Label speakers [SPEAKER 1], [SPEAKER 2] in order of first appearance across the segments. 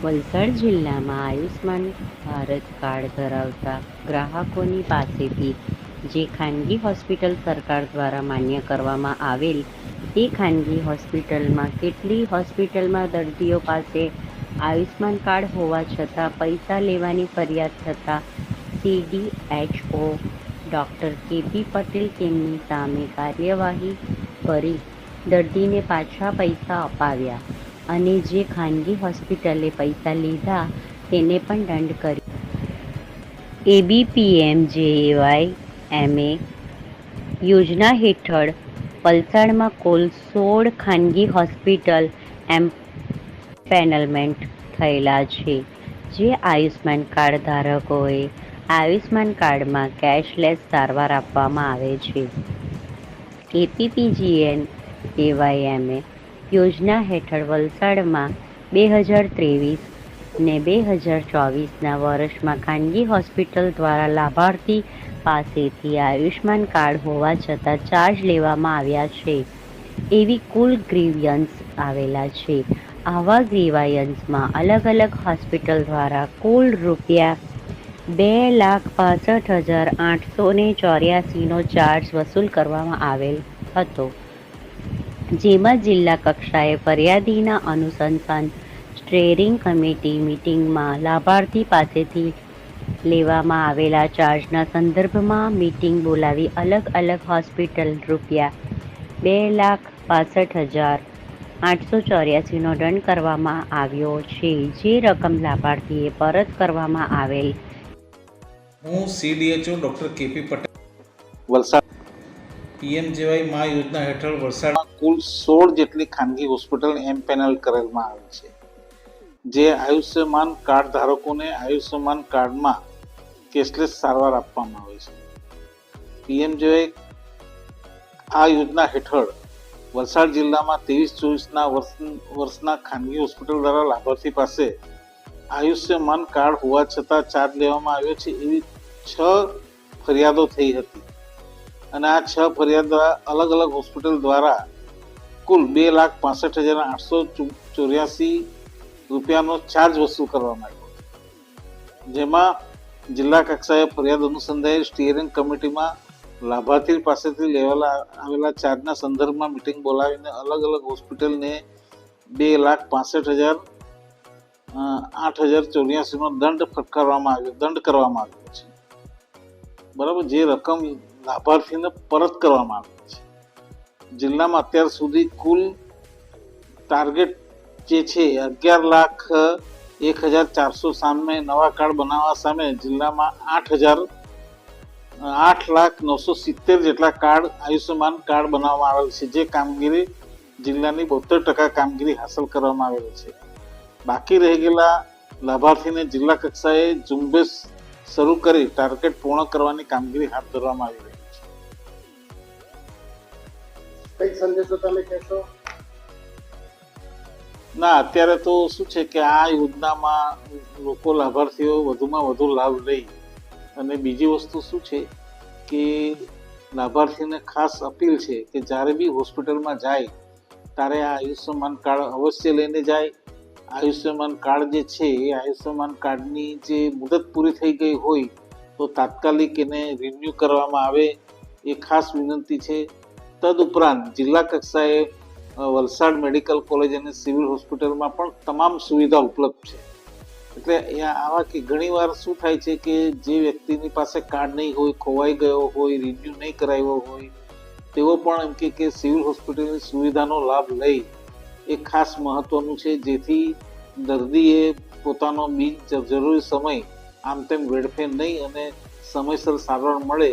[SPEAKER 1] વલસાડ જિલ્લામાં આયુષ્માન ભારત કાર્ડ ધરાવતા ગ્રાહકોની પાસેથી જે ખાનગી હોસ્પિટલ સરકાર દ્વારા માન્ય કરવામાં આવેલ, તે ખાનગી હોસ્પિટલમાં કેટલી હોસ્પિટલમાં દર્દીઓ પાસે આયુષ્માન કાર્ડ હોવા છતાં પૈસા લેવાની ફરિયાદ થતાં સીડીએચઓ ડૉક્ટર કેપી પટેલ તેમની સામે કાર્યવાહી કરી દર્દીને પાછા પૈસા અપાવ્યા. અને જે ખાનગી હોસ્પિટલે પૈસા લીધા તેને પણ દંડ કર્યો. એબીપીએમ જેએવાય એમએ યોજના હેઠળ વલસાડમાં કુલ સોળ ખાનગી હોસ્પિટલ એમ પેનલમેન્ટ થયેલા છે, જે આયુષ્માન કાર્ડ ધારકોએ આયુષ્માન કાર્ડમાં કેશલેસ સારવાર આપવામાં આવે છે. એપીપીજીએન એવાયએમએ યોજના હેઠળ વલસાડમાં બે હજાર ત્રેવીસ ને બે હજાર ચોવીસના વર્ષમાં ખાનગી હોસ્પિટલ દ્વારા લાભાર્થી પાસેથી આયુષ્માન કાર્ડ હોવા છતાં ચાર્જ લેવામાં આવ્યા છે. એવી કુલ ગ્રીવિયન્સ આવેલા છે. આવા ગ્રીવાયન્સમાં અલગ અલગ હોસ્પિટલ દ્વારા કુલ રૂપિયા બે લાખ પાસઠ હજાર આઠસો ચોર્યાસીનો ચાર્જ વસૂલ કરવામાં આવેલ હતો. જેમાં જિલ્લા કક્ષાએ ફરિયાદીના અનુસંધાન સ્ટેરિંગ કમિટી મિટિંગમાં લાભાર્થી પાસેથી લેવામાં આવેલા ચાર્જના સંદર્ભમાં મિટિંગ બોલાવી અલગ અલગ હોસ્પિટલ રૂપિયા બે લાખ પાસઠ હજાર આઠસો ચોર્યાસીનો દંડ કરવામાં આવ્યો છે. જે રકમ લાભાર્થીએ પરત કરવામાં આવેલ.
[SPEAKER 2] હું CDHO doctor KP Patel.
[SPEAKER 3] Valsad
[SPEAKER 2] PMJAY Maa યોજના હેઠળ વલસાડ
[SPEAKER 3] કુલ સોળ જેટલી ખાનગી હોસ્પિટલ એમ પેનલ કરેલમાં આવી છે. જે આયુષ્યમાન કાર્ડ ધારકોને આયુષ્યમાન કાર્ડમાં કેશલેસ સારવાર આપવામાં આવે છે. પીએમજેવાય આ યોજના હેઠળ વલસાડ જિલ્લામાં ત્રેવીસ ચોવીસના વર્ષ, વર્ષના ખાનગી હોસ્પિટલ દ્વારા લાભાર્થી પાસે આયુષ્યમાન કાર્ડ હોવા છતાં ચાર્જ લેવામાં આવ્યો છે એવી છ ફરિયાદો થઈ હતી. અને આ છ ફરિયાદ અલગ અલગ હોસ્પિટલ દ્વારા કુલ બે લાખ પાસઠ હજાર આઠસો ચોર્યાસી રૂપિયાનો ચાર્જ વસૂલ કરવામાં આવ્યો. જેમાં જિલ્લા કક્ષાએ ફરિયાદ અનુસંધાને સ્ટીયરિંગ કમિટીમાં લાભાર્થી પાસેથી લેવાલા આવેલા ચાર્જના સંદર્ભમાં મિટિંગ બોલાવીને અલગ અલગ હોસ્પિટલને બે લાખ પાસઠ હજાર આઠ હજાર ચોર્યાસીનો દંડ ફટકારવામાં આવ્યો, દંડ કરવામાં આવ્યો છે. બરાબર? જે રકમ લાભાર્થીને પરત કરવામાં આવી છે. જિલ્લામાં અત્યાર સુધી કુલ ટાર્ગેટ જે છે અગિયાર લાખ, એક હજાર ચારસો સામે નવા કાર્ડ બનાવવા સામે જિલ્લામાં આઠ હજાર, આઠ લાખ નવસો સિત્તેર જેટલા કાર્ડ આયુષ્યમાન કાર્ડ બનાવવામાં આવેલ છે, જે કામગીરી જિલ્લાની બોતેર ટકા કામગીરી હાંસલ કરવામાં આવેલી છે. બાકી રહી ગયેલા લાભાર્થીને જિલ્લા કક્ષાએ ઝુંબેશ શરૂ કરી ટાર્ગેટ પૂર્ણ કરવાની કામગીરી હાથ ધરવામાં આવી રહી
[SPEAKER 4] કઈ સંદેશો તમે કહેશો?
[SPEAKER 3] ના, અત્યારે તો શું છે કે આ યોજનામાં લોકો લાભાર્થીઓ વધુમાં વધુ લાભ લઈ અને બીજી વસ્તુ શું છે કે લાભાર્થીને ખાસ અપીલ છે કે જ્યારે બી હોસ્પિટલમાં જાય, ત્યારે આ આયુષ્યમાન કાર્ડ અવશ્ય લઈને જાય. આયુષ્યમાન કાર્ડ જે છે, એ આયુષ્યમાન કાર્ડની જે મુદત પૂરી થઈ ગઈ હોય, તો તાત્કાલિક એને રિન્યૂ કરવામાં આવે. એ ખાસ વિનંતી છે. તદુપરાંત જિલ્લા કક્ષાએ વલસાડ મેડિકલ કોલેજ અને સિવિલ હોસ્પિટલમાં પણ તમામ સુવિધા ઉપલબ્ધ છે. એટલે આવા કે ઘણીવાર શું થાય છે કે જે વ્યક્તિની પાસે કાર્ડ નહીં હોય, ખોવાઈ ગયો હોય, રિન્યુ નહીં કરાવ્યો હોય, તેઓ પણ એમ કે કે સિવિલ હોસ્પિટલની સુવિધાનો લાભ લઈ એ ખાસ મહત્વનું છે, જેથી દર્દીએ પોતાનો બિન જરૂરી સમય આમ તેમ વેડફે નહીં અને સમયસર સારવાર મળે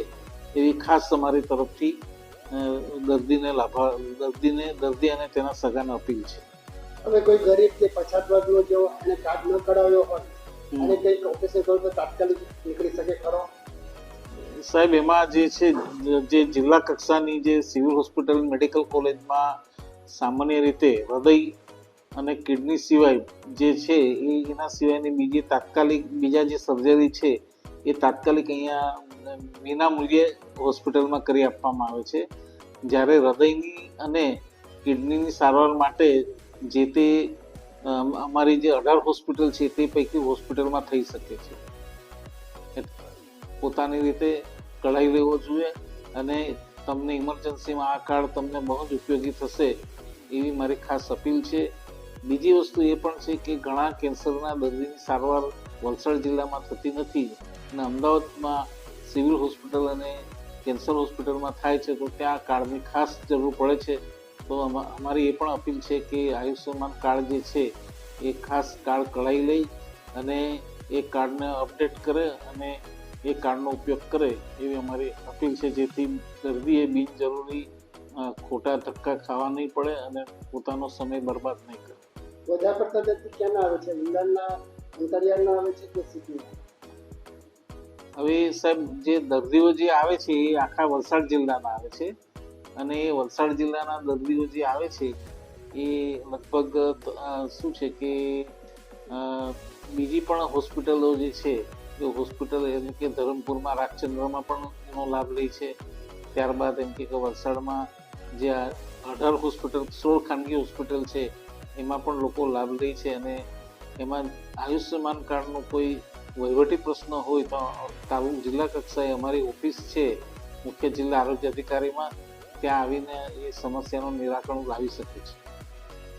[SPEAKER 3] એવી ખાસ તમારી તરફથી દર્દીને લાભા દર્દીને દર્દી અને તેના સગાને અપીલ છે.
[SPEAKER 4] હવે કોઈ ગરીબ કે પછાત વર્ગનો જો એને કાર્ડ ન કઢાવ્યો હોય અને કઈ ઓપરેશન કરવું તો તાત્કાલિક નીકળી શકે ખરો?
[SPEAKER 3] સાહેબ એમાં જે છે જે જિલ્લા કક્ષાની જે સિવિલ હોસ્પિટલ મેડિકલ કોલેજમાં સામાન્ય રીતે હૃદય અને કિડની સિવાય જે છે એ એના સિવાયની બીજી તાત્કાલિક બીજા જે સર્જરી છે એ તાત્કાલિક અહીંયા વિના મૂલ્યે હોસ્પિટલમાં કરી આપવામાં આવે છે. જ્યારે હૃદયની અને કિડનીની સારવાર માટે જે તે અમારી જે અઢાર હોસ્પિટલ છે તે પૈકી હોસ્પિટલમાં થઈ શકે છે. પોતાની રીતે કઢાઈ લેવો જોઈએ અને તમને ઇમરજન્સીમાં આ કાર્ડ તમને બહુ જ ઉપયોગી થશે એવી મારી ખાસ અપીલ છે. બીજી વસ્તુ એ પણ છે કે ઘણા કેન્સરના દર્દીની સારવાર વલસાડ જિલ્લામાં થતી નથી અને અમદાવાદમાં સિવિલ હોસ્પિટલ અને કેન્સર હોસ્પિટલમાં થાય છે, તો ત્યાં કાર્ડની ખાસ જરૂર પડે છે. તો અમા- અમારી એ પણ અપીલ છે કે આયુષ્યમાન કાર્ડ જે છે, એ ખાસ કાર્ડ કઢાઈ લઈ અને એ કાર્ડને અપડેટ કરે અને એ કાર્ડનો ઉપયોગ કરે એવી અમારી અપીલ છે. જેથી દર્દીએ બિનજરૂરી ખોટા ધક્કા ખાવા નહીં પડે અને પોતાનો સમય બરબાદ નહીં કરે.
[SPEAKER 4] વધારે પડતા દર્દી ક્યાં આવે છે? અંતરિયાળના આવે છે કે સિટીના?
[SPEAKER 3] હવે સાહેબ, જે દર્દીઓ જે આવે છે એ આખા વલસાડ જિલ્લાના આવે છે. અને એ વલસાડ જિલ્લાના દર્દીઓ જે આવે છે, એ લગભગ શું છે કે બીજી પણ હોસ્પિટલો જે છે, એ હોસ્પિટલ એમ કે ધરમપુરમાં રાજચંદ્રમાં પણ એનો લાભ લે છે. ત્યારબાદ એમ કે વલસાડમાં જે અઢાર હોસ્પિટલ, સોળ ખાનગી હોસ્પિટલ છે, એમાં પણ લોકો લાભ લે છે અને એમાં આયુષ્યમાન કાર્ડનો કોઈ વહીવટી પ્રશ્ન હોય તો તાલુક જિલ્લા કક્ષાએ અમારી ઓફિસ છે, મુખ્ય જિલ્લા આરોગ્ય અધિકારીમાં, ત્યાં આવીને એ સમસ્યાનું નિરાકરણ લાવી શકે છે.